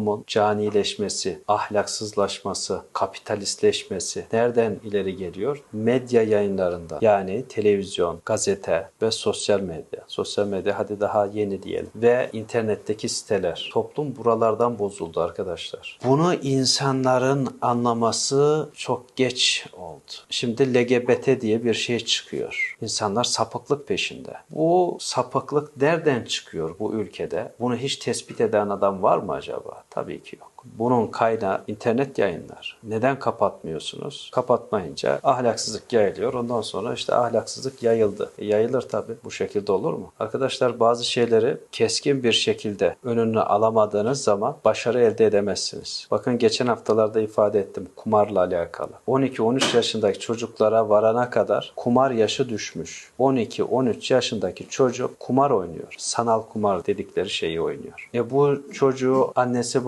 toplumun canileşmesi, ahlaksızlaşması, kapitalistleşmesi nereden ileri geliyor? Medya yayınlarında yani televizyon, gazete ve sosyal medya. Sosyal medya hadi daha yeni diyelim. Ve internetteki siteler. Toplum buralardan bozuldu arkadaşlar. Bunu insanların anlaması çok geç oldu. Şimdi LGBT diye bir şey çıkıyor. İnsanlar sapıklık peşinde. Bu sapıklık nereden çıkıyor bu ülkede? Bunu hiç tespit eden adam var mı acaba? Tabii ki yok. Bunun kaynağı internet yayınlar. Neden kapatmıyorsunuz? Kapatmayınca ahlaksızlık yayılıyor. Ondan sonra işte ahlaksızlık yayıldı. E, yayılır tabii. Bu şekilde olur? Arkadaşlar bazı şeyleri keskin bir şekilde önünü alamadığınız zaman başarı elde edemezsiniz. Bakın geçen haftalarda ifade ettim kumarla alakalı. 12-13 yaşındaki çocuklara varana kadar kumar yaşı düşmüş. 12-13 yaşındaki çocuk kumar oynuyor. Sanal kumar dedikleri şeyi oynuyor. E bu çocuğu annesi